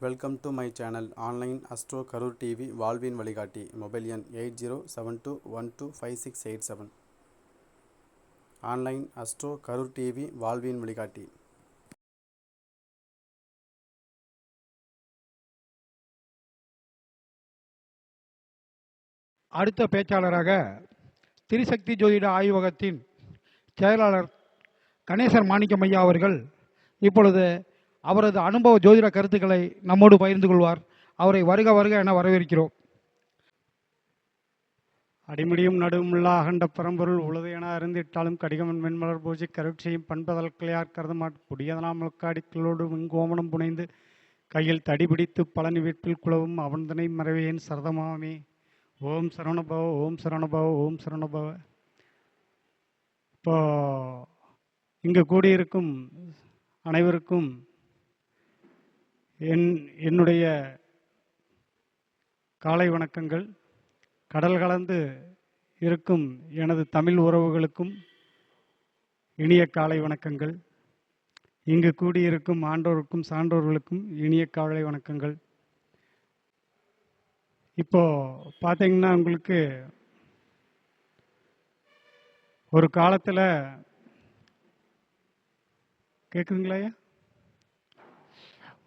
Welcome to my channel online astro Karur TV வாழ்வின் வழிகாட்டி mobile எண் eight zero seven two one two five six eight seven online astro Karur TV வாழ்வின் வழிகாட்டி அடுத்த பேச்சாளராக திரிசக்தி ஜோதிட ஆய்வகத்தின் செயலாளர் கணேசர் மாணிக்கமையா அவர்கள் இப்பொழுது அவரது அனுபவ ஜோதிட கருத்துக்களை நம்மோடு பகிர்ந்து கொள்வார். அவரை வருக வருக என வரவேற்கிறோம். அடிமடியும் நடுவுமுள்ள அகண்ட பரம்பொருள் உளது என அறிந்திட்டாலும் கடிகமன் மென்மலர் பூஜை கருட்சியும் பண்பதல் கிளையார் கருதமாட். புடியதனாமலக்காடிகளோடு விங்கோமனம் புனைந்து கையில் தடிபிடித்து பழனி வீட்டில் குளவும் அவன்தனை மறைவேன் சரதமாமே. ஓம் சரவணபவ ஓம் சரவணபவ ஓம் சரவணபவ. இப்போ இங்கு கூடியிருக்கும் அனைவருக்கும் என் என்னுடைய காலை வணக்கங்கள். கடல் கலந்து இருக்கும் எனது தமிழ் உறவுகளுக்கும் இனிய காலை வணக்கங்கள். இங்கு கூடியிருக்கும் ஆண்டோருக்கும் சான்றோர்களுக்கும் இனிய காலை வணக்கங்கள். இப்போ பார்த்தீங்கன்னா உங்களுக்கு ஒரு காலத்தில் கேட்குதுங்களா ஐயா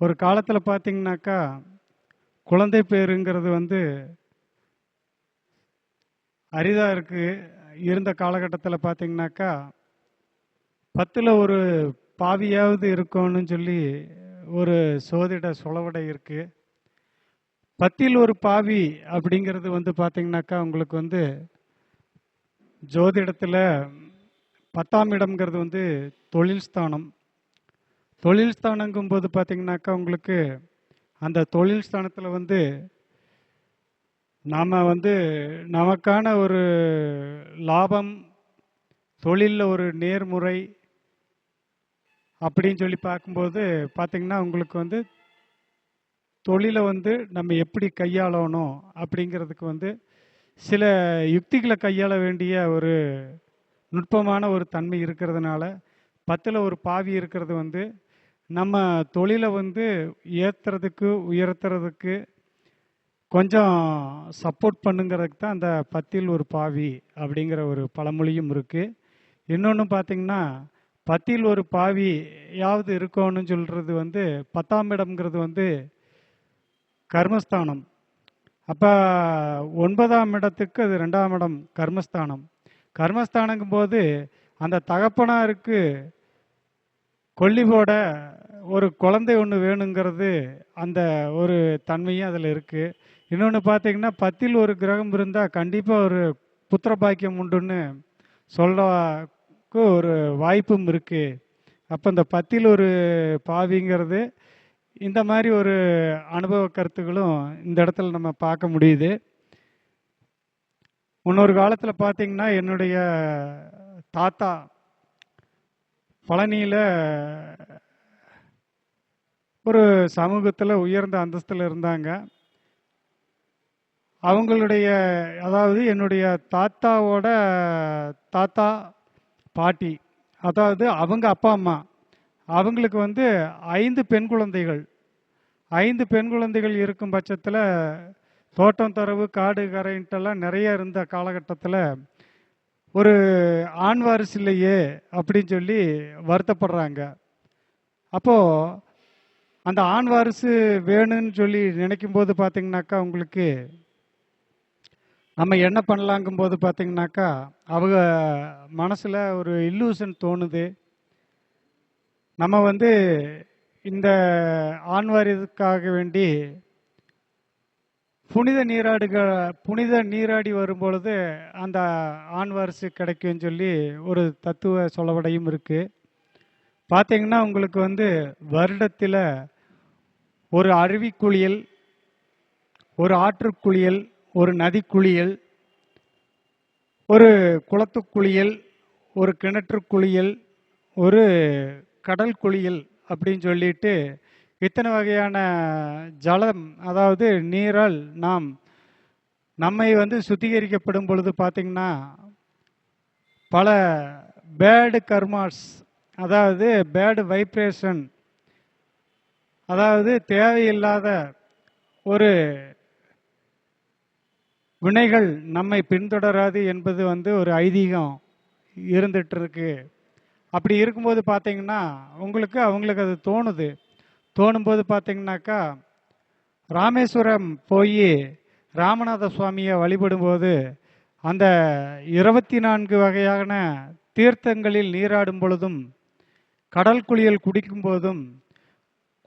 ஒரு காலத்தில் பார்த்திங்கனாக்கா குழந்தை பேருங்கிறது வந்து அரிதாக இருக்குது இருந்த காலகட்டத்தில் பார்த்திங்கனாக்கா பத்தில் ஒரு பாவியாவது இருக்கும்னு சொல்லி ஒரு சோதிட சொலவடை இருக்குது பத்தில் ஒரு பாவி அப்படிங்கிறது வந்து பார்த்திங்கனாக்கா உங்களுக்கு வந்து ஜோதிடத்தில் பத்தாம் இடம்ங்கிறது வந்து தொழில் ஸ்தானம். தொழில் ஸ்தானங்கும் போது பார்த்தீங்கன்னாக்கா உங்களுக்கு அந்த தொழில் ஸ்தானத்தில் வந்து நாம் வந்து நமக்கான ஒரு லாபம் தொழிலில் ஒரு நேர்முறை அப்படின்னு சொல்லி பார்க்கும்போது பார்த்தீங்கன்னா உங்களுக்கு வந்து தொழிலை வந்து நம்ம எப்படி கையாளணும் அப்படிங்கிறதுக்கு வந்து சில யுக்திகளை கையாள வேண்டிய ஒரு நுட்பமான ஒரு தன்மை இருக்கிறதுனால பத்தில் ஒரு பாவி இருக்கிறது வந்து நம்ம தொழிலை வந்து ஏற்றுறதுக்கு உயர்த்துறதுக்கு கொஞ்சம் சப்போர்ட் பண்ணுங்கிறதுக்கு தான் அந்த பத்தில் ஒரு பாவி அப்படிங்கிற ஒரு பழமொழியும் இருக்குது இன்னொன்று பார்த்தீங்கன்னா பத்தில் ஒரு பாவியாவது இருக்கணும்னு சொல்கிறது வந்து பத்தாம் இடம்ங்கிறது வந்து கர்மஸ்தானம். அப்போ ஒன்பதாம் இடத்துக்கு அது ரெண்டாம் இடம் கர்மஸ்தானம். கர்மஸ்தானங்கும் போது அந்த தகப்பனாருக்கு கொல்லி போட ஒரு குழந்தை ஒன்று வேணுங்கிறது அந்த ஒரு தன்மையும் அதில் இருக்குது இன்னொன்று பார்த்தீங்கன்னா பத்தில் ஒரு கிரகம் இருந்தால் கண்டிப்பாக ஒரு புத்திர பாக்கியம் உண்டுன்னு சொல்லக்கு ஒரு வாய்ப்பும் இருக்குது அப்போ இந்த பத்தில் ஒரு பாவிங்கிறது இந்த மாதிரி ஒரு அனுபவ கருத்துக்களும் இந்த இடத்துல நம்ம பார்க்க முடியுது. முன்னொரு காலத்தில் பார்த்தீங்கன்னா என்னுடைய தாத்தா பழனியில் ஒரு சமூகத்தில் உயர்ந்த அந்தஸ்தில் இருந்தாங்க. அவங்களுடைய அதாவது என்னுடைய தாத்தாவோட தாத்தா பாட்டி அதாவது அவங்க அப்பா அம்மா அவங்களுக்கு வந்து ஐந்து பெண் குழந்தைகள். ஐந்து பெண் குழந்தைகள் இருக்கும் பட்சத்தில் தோட்டம் தரவு காடு கரைன்ட்டெல்லாம் நிறைய இருந்த காலகட்டத்தில் ஒரு ஆண் வாரிசு இல்லையே அப்படின்னு சொல்லி வருத்தப்படுறாங்க. அப்போது அந்த ஆண் வாரிசு வேணும்னு சொல்லி நினைக்கும் போது பார்த்தீங்கன்னாக்கா உங்களுக்கு நம்ம என்ன பண்ணலாங்கும் போது பார்த்தீங்கன்னாக்கா அவங்க மனசில் ஒரு இல்லூஷன் தோணுது. நம்ம வந்து இந்த ஆண் வாரிசுக்காக வேண்டி புனித நீராடுக புனித நீராடி வரும்பொழுது அந்த ஆண் வாரிசு கிடைக்கும்னு சொல்லி ஒரு தத்துவ சொலவடையும் இருக்குது பார்த்தீங்கன்னா உங்களுக்கு வந்து வருடத்தில் ஒரு அருவிக்குளியல் ஒரு ஆற்றுக்குளியல் ஒரு நதிக்குளியல் ஒரு குளத்துக்குளியல் ஒரு கிணற்று குளியல் ஒரு கடல் குளியல் அப்படின்னு சொல்லிட்டு இத்தனை வகையான ஜலம் அதாவது நீரால் நாம் நம்மை வந்து சுத்திகரிக்கப்படும் பொழுது பார்த்திங்கன்னா பல பேடு கர்மாஸ் அதாவது பேடு வைப்ரேஷன் அதாவது தேவையில்லாத ஒரு வினைகள் நம்மை பின்தொடராது என்பது வந்து ஒரு ஐதீகம் இருந்துட்டு இருக்கு. அப்படி இருக்கும்போது பார்த்தீங்கன்னா உங்களுக்கு அவங்களுக்கு அது தோணுது. தோணும்போது பார்த்தீங்கன்னாக்கா ராமேஸ்வரம் போய் ராமநாத சுவாமியை வழிபடும்போது அந்த இருபத்தி நான்கு வகையான தீர்த்தங்களில் நீராடும் பொழுதும் கடல் குளியல் குடிக்கும் போதும்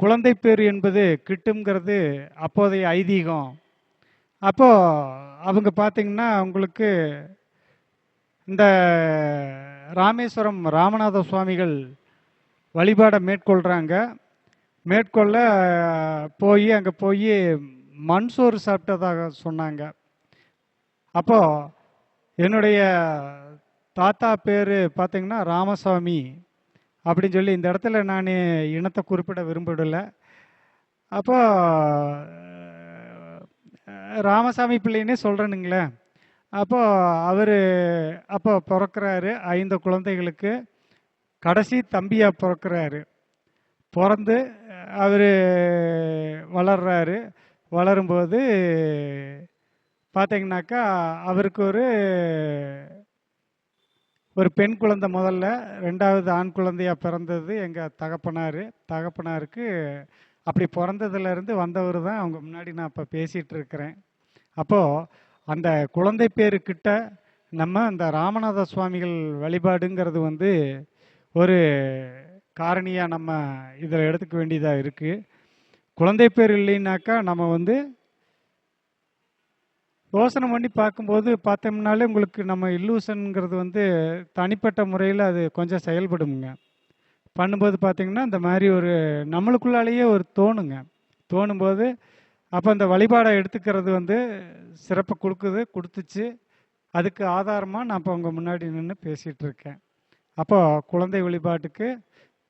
குழந்தை பேர் என்பது கிட்டுங்கிறது அப்போதைய ஐதீகம். அப்போது அவங்க பார்த்திங்கன்னா உங்களுக்கு இந்த ராமேஸ்வரம் ராமநாத சுவாமிகள் வழிபாடை மேற்கொள்கிறாங்க மேற்கொள்ள போய் அங்கே போய் மண் சோறு சாப்பிட்டதாக சொன்னாங்க. அப்போ என்னுடைய தாத்தா பேர் பார்த்திங்கன்னா ராமசாமி அப்படின்னு சொல்லி இந்த இடத்துல நான் இனத்தை குறிப்பிட விரும்பவில்லை. அப்போ ராமசாமி பிள்ளைன்னே சொல்கிறேனுங்களேன் அப்போ அவர் அப்போ பிறக்கிறாரு ஐந்து குழந்தைகளுக்கு கடைசி தம்பியாக பிறக்கிறாரு. பிறந்து அவர் வளர்றாரு. வளரும்போது பார்த்தீங்கன்னாக்கா அவருக்கு ஒரு ஒரு பெண் குழந்தை முதல்ல ரெண்டாவது ஆண் குழந்தையா பிறந்தது எங்கள் தகப்பனார். தகப்பனாருக்கு அப்படி பிறந்ததுலேருந்து வந்தவர் தான் அவங்க முன்னாடி நான் இப்போ பேசிகிட்டு இருக்கிறேன் அப்போது அந்த குழந்தை பேருக்கிட்ட நம்ம அந்த ராமநாத சுவாமிகள் வழிபாடுங்கிறது வந்து ஒரு காரணியாக நம்ம இதில் எடுத்துக்க வேண்டியதாக இருக்குது குழந்தை பேர் இல்லைன்னாக்கா நம்ம வந்து யோசனை பண்ணி பார்க்கும்போது பார்த்தோம்னாலே உங்களுக்கு நம்ம இல்லூஷனுங்கிறது வந்து தனிப்பட்ட முறையில் அது கொஞ்சம் செயல்படுங்க பண்ணும்போது பார்த்திங்கன்னா இந்த மாதிரி ஒரு நம்மளுக்குள்ளாலேயே ஒரு தோணுங்க. தோணும்போது அப்போ அந்த வழிபாடை எடுத்துக்கிறது வந்து சிறப்பு கொடுக்குது கொடுத்துச்சு. அதுக்கு ஆதாரமாக நான் இப்போ உங்கள் முன்னாடி நின்று பேசிகிட்டு இருக்கேன். அப்போ குழந்தை வழிபாட்டுக்கு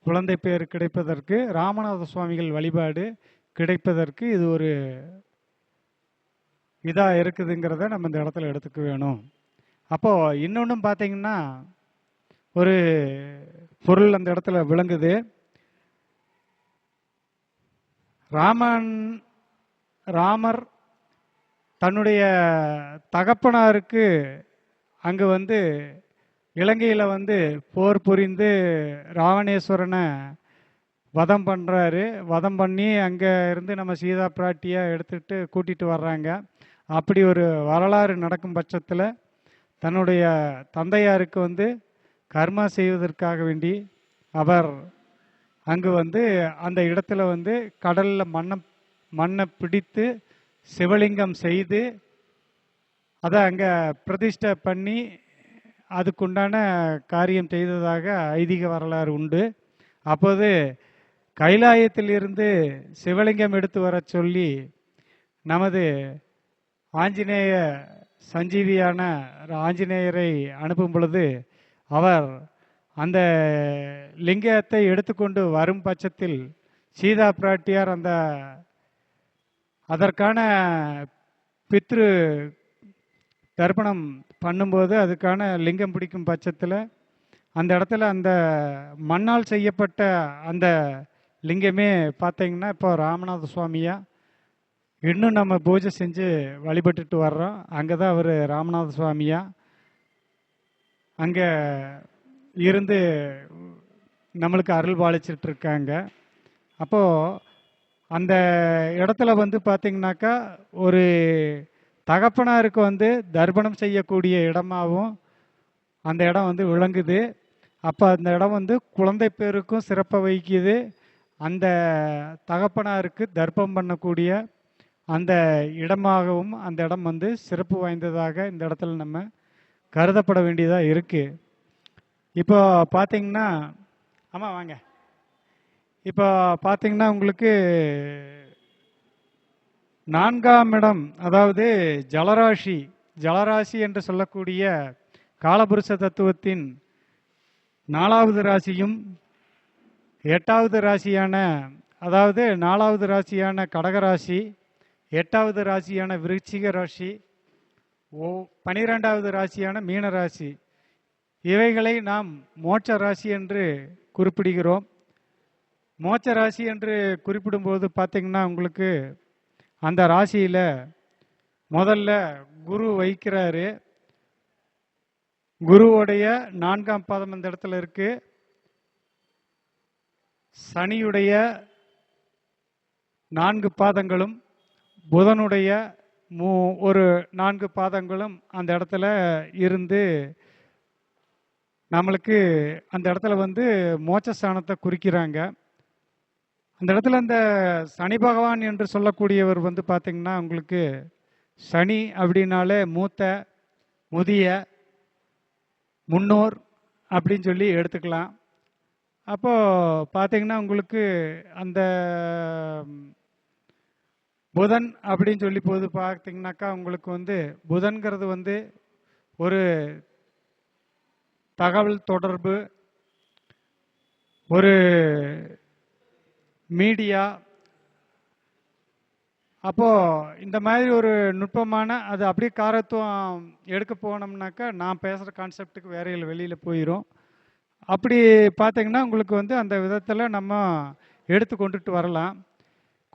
குழந்தை பேர் கிடைப்பதற்கு ராமநாத சுவாமிகள் வழிபாடு கிடைப்பதற்கு இது ஒரு இதாக இருக்குதுங்கிறத நம்ம இந்த இடத்துல எடுத்துக்க வேணும். அப்போது இன்னொன்றும் பார்த்தீங்கன்னா ஒரு பொருள் அந்த இடத்துல விளங்குது. ராமன் ராமர் தன்னுடைய தகப்பனாருக்கு அங்கே வந்து இலங்கையில் வந்து போர் புரிந்து ராவணேஸ்வரனை வதம் பண்ணுறாரு வதம் பண்ணி அங்கே இருந்து நம்ம சீதா பிராட்டியை எடுத்துகிட்டு கூட்டிகிட்டு வர்றாங்க. அப்படி ஒரு வரலாறு நடக்கும் பட்சத்தில் தன்னுடைய தந்தையாருக்கு வந்து கர்மா செய்வதற்காக வேண்டி அவர் அங்கு வந்து அந்த இடத்துல வந்து கடலில் மண்ணை மண்ணை பிடித்து சிவலிங்கம் செய்து அதை அங்கே பிரதிஷ்டை பண்ணி அதுக்குண்டான காரியம் செய்ததாக ஐதீக வரலாறு உண்டு. அப்போது கைலாயத்திலிருந்து சிவலிங்கம் எடுத்து வரச் சொல்லி நமது ஆஞ்சநேய சஞ்சீவியான ஆஞ்சநேயரை அனுப்பும் பொழுது அவர் அந்த லிங்கத்தை எடுத்துக்கொண்டு வரும் பட்சத்தில் சீதா பிராட்டியார் அந்த அதற்கான பித்ரு தர்ப்பணம் பண்ணும்போது அதுக்கான லிங்கம் பிடிக்கும் பட்சத்தில் அந்த இடத்துல அந்த மண்ணால் செய்யப்பட்ட அந்த லிங்கமே பார்த்தீங்கன்னா இப்போ ராமநாத சுவாமியா இன்னும் நம்ம பூஜை செஞ்சு வழிபட்டுட்டு வர்றோம். அங்கே தான் அவர் ராமநாத சுவாமியா. அங்கே இருந்து நம்மளுக்கு அருள் பாலிச்சிட்டு இருக்காங்க. அப்போது அந்த இடத்துல வந்து பார்த்தீங்கன்னாக்கா ஒரு தகப்பனாருக்கு வந்து தர்ப்பணம் செய்யக்கூடிய இடமாகவும் அந்த இடம் வந்து விளங்குது. அப்போ அந்த இடம் வந்து குழந்தை பேருக்கும் சிறப்பை வகிக்குது. அந்த தகப்பனாருக்கு தர்ப்பம் பண்ணக்கூடிய அந்த இடமாகவும் அந்த இடம் வந்து சிறப்பு வாய்ந்ததாக இந்த இடத்துல நம்ம கருதப்பட வேண்டியதாக இருக்குது இப்போ பார்த்தீங்கன்னா ஆமாம் வாங்க. இப்போ பார்த்தீங்கன்னா உங்களுக்கு நான்காம் இடம் அதாவது ஜலராசி. ஜலராசி என்று சொல்லக்கூடிய காலபுருஷ தத்துவத்தின் நாலாவது ராசியும் எட்டாவது ராசியான அதாவது நாலாவது ராசியான கடகராசி எட்டாவது ராசியான விருச்சிக ராசி ஓ பனிரெண்டாவது ராசியான மீன ராசி. இவைகளை நாம் மோட்ச ராசி என்று குறிப்பிடுகிறோம். மோட்ச ராசி என்று குறிப்பிடும்போது பார்த்தீங்கன்னா உங்களுக்கு அந்த ராசியில் முதல்ல குரு வைக்கிறாரு. குருவுடைய நான்காம் பாதம் அந்த இடத்துல இருக்கு. சனியுடைய நான்கு பாதங்களும் புதனுடைய மூ ஒரு நான்கு பாதங்களும் அந்த இடத்துல இருந்து நம்மளுக்கு அந்த இடத்துல வந்து மோட்சஸ்தானத்தை குறிக்கிறாங்க. அந்த இடத்துல அந்த சனி பகவான் என்று சொல்லக்கூடியவர் வந்து பார்த்திங்கன்னா உங்களுக்கு சனி அப்படின்னாலே மூத்த முதிய முன்னோர் அப்படின்னு சொல்லி எடுத்துக்கலாம். அப்போது பார்த்தீங்கன்னா உங்களுக்கு அந்த புதன் அப்படின்னு சொல்லி போது பார்த்தீங்கன்னாக்கா உங்களுக்கு வந்து புதன்கிறது வந்து ஒரு தகவல் தொடர்பு ஒரு மீடியா. அப்போது இந்த மாதிரி ஒரு நுட்பமான அது அப்படியே காரத்துவம் எடுக்க போனோம்னாக்கா நான் பேசுகிற கான்செப்டுக்கு வேறையில் வெளியில் போயிடும் அப்படி பார்த்தீங்கன்னா உங்களுக்கு வந்து அந்த விதத்தில் நம்ம எடுத்து கொண்டுட்டு வரலாம்.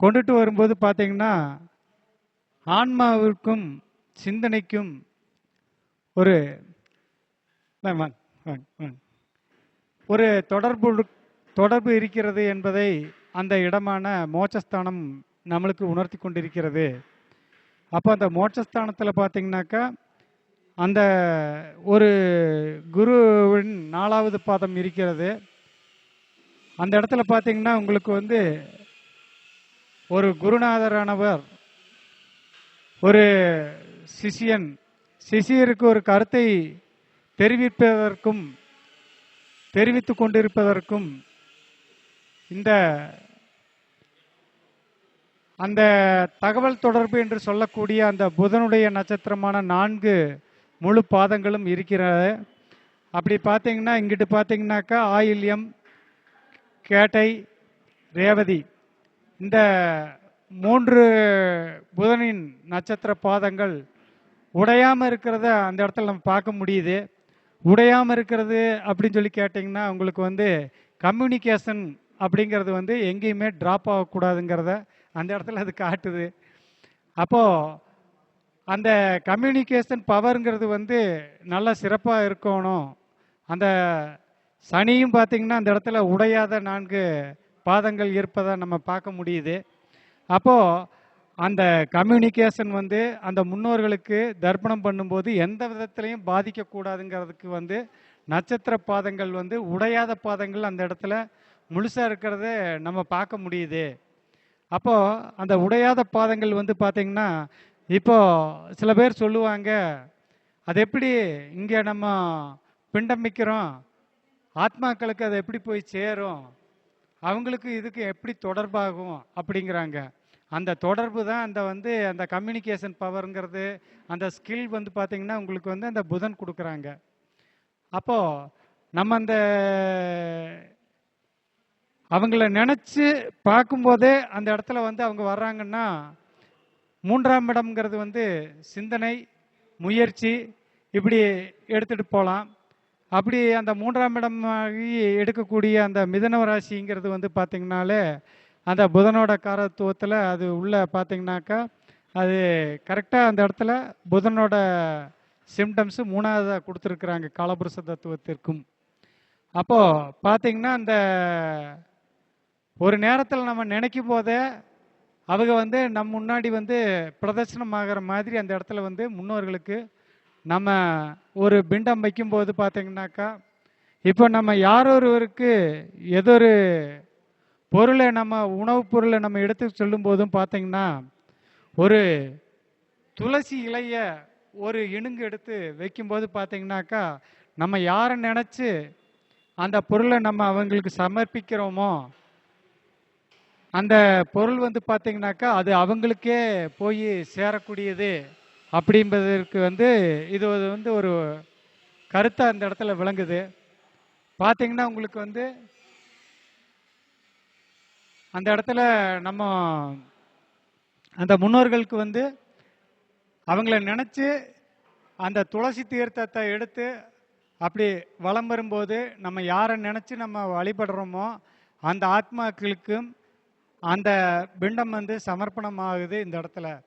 கொண்டுட்டு வரும்போது பார்த்தீங்கன்னா ஆன்மாவிற்கும் சிந்தனைக்கும் ஒரு வாங்க, வாங்க, வாங்க. ஒரு தொடர்பு தொடர்பு இருக்கிறது என்பதை அந்த இடமான மோட்சஸ்தானம் நம்மளுக்கு உணர்த்தி கொண்டிருக்கிறது. அப்போ அந்த மோட்சஸ்தானத்தில் பார்த்தீங்கன்னாக்கா அந்த ஒரு குருவின் நாலாவது பாதம் இருக்கிறது. அந்த இடத்துல பார்த்தீங்கன்னா உங்களுக்கு வந்து ஒரு குருநாதரானவர் ஒரு சிஷியன். சிஷியருக்கு ஒரு கருத்தை தெரிவிப்பதற்கும் தெரிவித்து கொண்டிருப்பதற்கும் இந்த அந்த தகவல் தொடர்பு என்று சொல்லக்கூடிய அந்த புதனுடைய நட்சத்திரமான நான்கு முழு பாதங்களும் இருக்கிறது. அப்படி பார்த்தீங்கன்னா இங்கிட்டு பார்த்தீங்கன்னாக்கா ஆயில்யம் கேட்டை ரேவதி. இந்த மூன்று புதனின் நட்சத்திர பாதங்கள் உடையாமல் இருக்கிறத அந்த இடத்துல நம்ம பார்க்க முடியுது. உடையாமல் இருக்கிறது அப்படின்னு சொல்லி கேட்டிங்கன்னா உங்களுக்கு வந்து கம்யூனிகேஷன் அப்படிங்கிறது வந்து எங்கேயுமே ட்ராப் ஆகக்கூடாதுங்கிறத அந்த இடத்துல அது காட்டுது. அப்போது அந்த கம்யூனிகேஷன் பவருங்கிறது வந்து நல்ல சிறப்பாக இருக்கணும். அந்த சனியும் பார்த்தீங்கன்னா அந்த இடத்துல உடையாத நான்கு பாதங்கள் இருப்பதை நம்ம பார்க்க முடியுது. அப்போ அந்த கம்யூனிகேஷன் வந்து அந்த முன்னோர்களுக்கு தர்ப்பணம் பண்ணும்போது எந்த விதத்துலையும் பாதிக்கக்கூடாதுங்கிறதுக்கு வந்து நட்சத்திர பாதங்கள் வந்து உடையாத பாதங்கள் அந்த இடத்துல முழுசாக இருக்கிறத நம்ம பார்க்க முடியுது. அப்போது அந்த உடையாத பாதங்கள் வந்து பார்த்திங்கன்னா இப்போது சில பேர் சொல்லுவாங்க அது எப்படி இங்கே நம்ம பிண்டமிக்கிறோம் ஆத்மாக்களுக்கு அது எப்படி போய் சேரும்? அவங்களுக்கு இதுக்கு எப்படி தொடர்பாகும்? அப்படிங்கிறாங்க. அந்த தொடர்பு தான் அந்த வந்து அந்த கம்யூனிகேஷன் பவருங்கிறது அந்த ஸ்கில் வந்து பார்த்திங்கன்னா உங்களுக்கு வந்து அந்த புதன் கொடுக்குறாங்க. அப்போது நம்ம அந்த அவங்கள நினச்சி பார்க்கும்போதே அந்த இடத்துல வந்து அவங்க வர்றாங்கன்னா மூன்றாம் இடம்ங்கிறது வந்து சிந்தனை முயற்சி இப்படி எடுத்துட்டு போகலாம் அப்படி அந்த மூன்றாம் இடமாகி எடுக்கக்கூடிய அந்த மிதன ராசிங்கிறது வந்து பார்த்திங்கனாலே அந்த புதனோட காரத்துவத்தில் அது உள்ளே பார்த்திங்கனாக்கா அது கரெக்டாக அந்த இடத்துல புதனோட சிம்டம்ஸு மூணாவதாக கொடுத்துருக்குறாங்க காலபுருஷ தத்துவத்திற்கும். அப்போது பார்த்தீங்கன்னா அந்த ஒரு நேரத்தில் நம்ம நினைக்கும் போதே அவங்க வந்து நம்ம முன்னாடி வந்து பிரதர்சனம் ஆகிற மாதிரி அந்த இடத்துல வந்து முன்னோர்களுக்கு நம்ம ஒரு பிண்டம் வைக்கும்போது பார்த்தீங்கன்னாக்கா இப்போ நம்ம யார் ஒருவருக்கு ஒரு பொருளை நம்ம உணவுப் பொருளை நம்ம எடுத்து சொல்லும் போதும் பார்த்தீங்கன்னா ஒரு துளசி இலைய ஒரு இணுங்கு எடுத்து வைக்கும்போது பார்த்தீங்கன்னாக்கா நம்ம யாரை நினச்சி அந்த பொருளை நம்ம அவங்களுக்கு சமர்ப்பிக்கிறோமோ அந்த பொருள் வந்து பார்த்திங்கனாக்கா அது அவங்களுக்கே போய் சேரக்கூடியது அப்படின்றதற்கு வந்து இது வந்து ஒரு கருத்தை அந்த இடத்துல விளங்குது. பார்த்தீங்கன்னா உங்களுக்கு வந்து அந்த இடத்துல நம்ம அந்த முன்னோர்களுக்கு வந்து அவங்கள நினச்சி அந்த துளசி தீர்த்தத்தை எடுத்து அப்படி வலம் வரும்போது நம்ம யாரை நினச்சி நம்ம வழிபடுறோமோ அந்த ஆத்மாக்களுக்கும் அந்த பிண்டம் வந்து சமர்ப்பணமாகுது இந்த இடத்துல.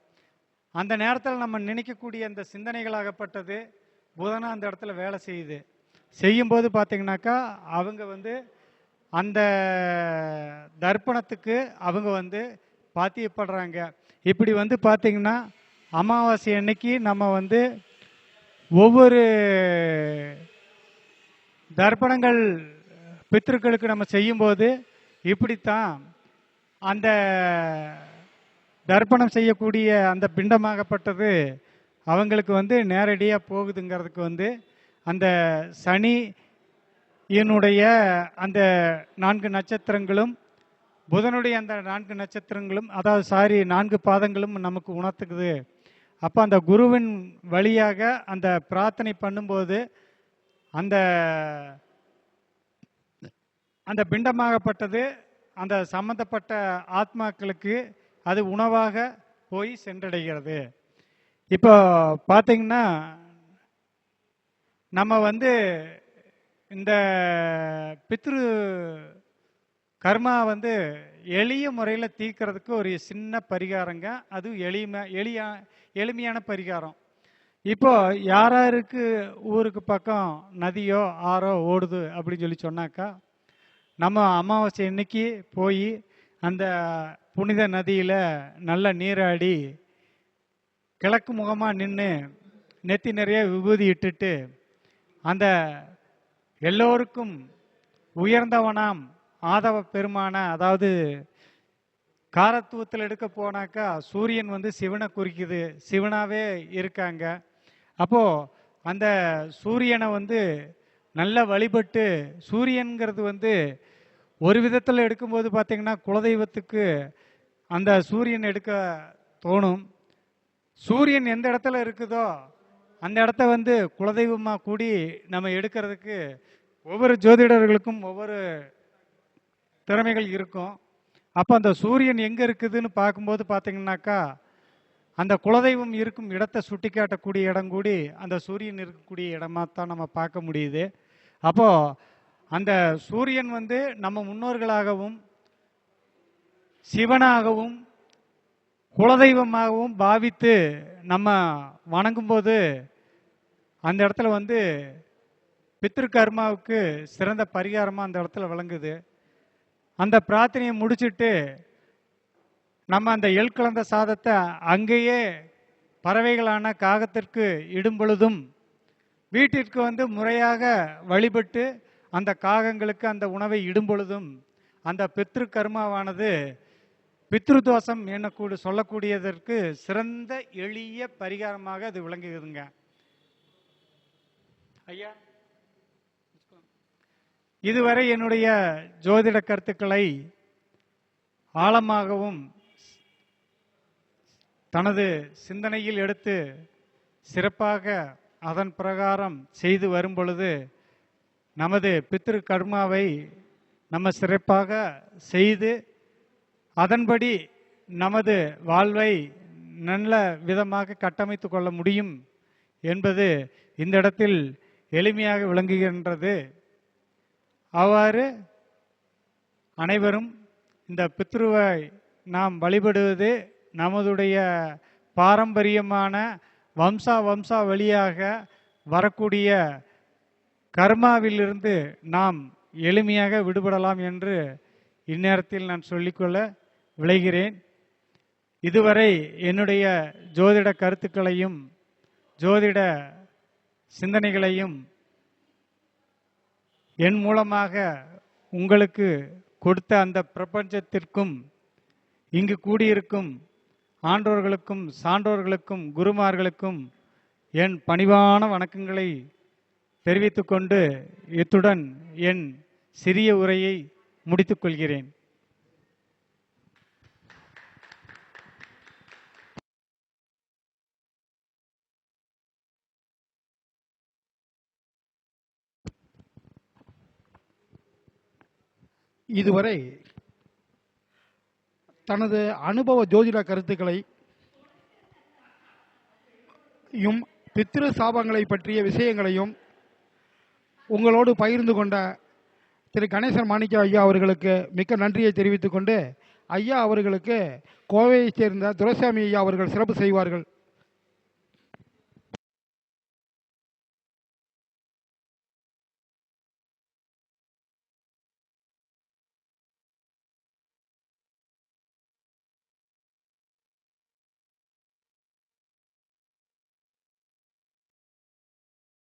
அந்த நேரத்தில் நம்ம நினைக்கக்கூடிய அந்த சிந்தனைகளாகப்பட்டது புதனாக அந்த இடத்துல வேலை செய்யுது. செய்யும்போது பார்த்தீங்கன்னாக்கா அவங்க வந்து அந்த தர்ப்பணத்துக்கு அவங்க வந்து பாத்தியப்படுறாங்க. இப்படி வந்து பார்த்திங்கன்னா அமாவாசை அன்னைக்கு நம்ம வந்து ஒவ்வொரு தர்ப்பணங்கள் பித்திருக்களுக்கு நம்ம செய்யும்போது இப்படித்தான் அந்த தர்ப்பணம் செய்யக்கூடிய அந்த பிண்டமாகப்பட்டது அவங்களுக்கு வந்து நேரடியாக போகுதுங்கிறதுக்கு வந்து அந்த சனி என்னுடைய அந்த நான்கு நட்சத்திரங்களும் புதனுடைய அந்த நான்கு நட்சத்திரங்களும் அதாவது சாரி நான்கு பாதங்களும் நமக்கு உணர்த்துக்குது. அப்போ அந்த குருவின் வழியாக அந்த பிரார்த்தனை பண்ணும்போது அந்த அந்த பிண்டமாகப்பட்டது அந்த சம்பந்தப்பட்ட ஆத்மாக்களுக்கு அது உணவாக போய் சென்றடைகிறது. இப்போ பார்த்தீங்கன்னா நம்ம வந்து இந்த பித்ரு கர்மா வந்து எளிய முறையில் தீர்க்கறதுக்கு ஒரு சின்ன பரிகாரங்க. அது எளிமை எளிய எளிமையான பரிகாரம். இப்போ யாராருக்கு ஊருக்கு பக்கம் நதியோ ஆறோ ஓடுது அப்படின்னு சொல்லி சொன்னாக்கா நம்ம அமாவாசை அன்னைக்கு போய் அந்த புனித நதியில் நல்ல நீராடி கிழக்கு முகமாக நின்று நெத்தி நிறைய விபூதி இட்டுட்டு அந்த எல்லோருக்கும் உயர்ந்தவனாம் ஆதவ பெருமான அதாவது காரத்துவத்தில் எடுக்க போனாக்கா சூரியன் வந்து சிவனை குறிக்குது சிவனாவே இருக்காங்க. அப்போ அந்த சூரியனை வந்து நல்ல வழிபட்டு சூரியன்கிறது வந்து ஒரு விதத்தில் எடுக்கும்போது பார்த்தீங்கன்னா குலதெய்வத்துக்கு அந்த சூரியன் எடுக்க தோணும். சூரியன் எந்த இடத்துல இருக்குதோ அந்த இடத்த வந்து குலதெய்வமாக கூடி நம்ம எடுக்கிறதுக்கு ஒவ்வொரு ஜோதிடர்களுக்கும் ஒவ்வொரு திறமைகள் இருக்கும். அப்போ அந்த சூரியன் எங்கே இருக்குதுன்னு பார்க்கும்போது பார்த்தீங்கன்னாக்கா அந்த குலதெய்வம் இருக்கும் இடத்தை சுட்டி காட்டக்கூடிய இடம் கூடி அந்த சூரியன் இருக்கக்கூடிய இடமா தான் நம்ம பார்க்க முடியுது. அப்போ அந்த சூரியன் வந்து நம்ம முன்னோர்களாகவும் சிவனாகவும் குலதெய்வமாகவும் பாவித்து நம்ம வணங்கும்போது அந்த இடத்துல வந்து பித்ரு கர்மாவுக்கு சிறந்த பரிகாரமாக அந்த இடத்துல விளங்குது. அந்த பிரார்த்தனையை முடிச்சுட்டு நம்ம அந்த எள் கலந்த சாதத்தை அங்கேயே பறவைகளான காகத்திற்கு இடும் பொழுதும் வீட்டிற்கு வந்து முறையாக வழிபட்டு அந்த காகங்களுக்கு அந்த உணவை இடும் பொழுதும் அந்த பித்ரு கர்மாவானது பித்ரு தோஷம் என்னக்கூட சொல்லக்கூடியதற்கு சிறந்த எளிய பரிகாரமாக அது விளங்குகிறதுங்க ஐயா? இதுவரை என்னுடைய ஜோதிட கருத்துக்களை ஆழமாகவும் தனது சிந்தனையில் எடுத்து சிறப்பாக அதன் பிரகாரம் செய்து வரும்பொழுது நமது பித்ரு கர்மாவை நம்ம சிறப்பாக செய்து அதன்படி நமது வாழ்வை நல்ல விதமாக கட்டமைத்து கொள்ள முடியும் என்பது இந்த இடத்தில் எளிமையாக விளங்குகின்றது. அவ்வாறு அனைவரும் இந்த பித்ருவை நாம் வழிபடுவது நமதுடைய பாரம்பரியமான வம்சா வம்சா வழியாக வரக்கூடிய கர்மாவிலிருந்து நாம் எளிமையாக விடுபடலாம் என்று இந்நேரத்தில் நான் சொல்லிக்கொள்ள விளைகிறேன். இதுவரை என்னுடைய ஜோதிட கருத்துக்களையும் ஜோதிட சிந்தனைகளையும் என் மூலமாக உங்களுக்கு கொடுத்த அந்த பிரபஞ்சத்திற்கும் இங்கு கூடியிருக்கும் ஆன்றோர்களுக்கும் சான்றோர்களுக்கும் குருமார்களுக்கும் என் பணிவான வணக்கங்களை தெரிவித்துக்கொண்டு இத்துடன் என் சிறிய உரையை முடித்துக் கொள்கிறேன் இதுவரை தனது அனுபவ ஜோதிட கருத்துக்களை யும் பித்திரு சாபங்களை பற்றிய விஷயங்களையும் உங்களோடு பகிர்ந்து கொண்ட திரு கணேசன் மாணிக்க ஐயா அவர்களுக்கு மிக்க நன்றியை தெரிவித்துக்கொண்டு ஐயா அவர்களுக்கு கோவையைச் சேர்ந்த துரைசாமி ஐயா அவர்கள் சிறப்பு செய்வார்கள்.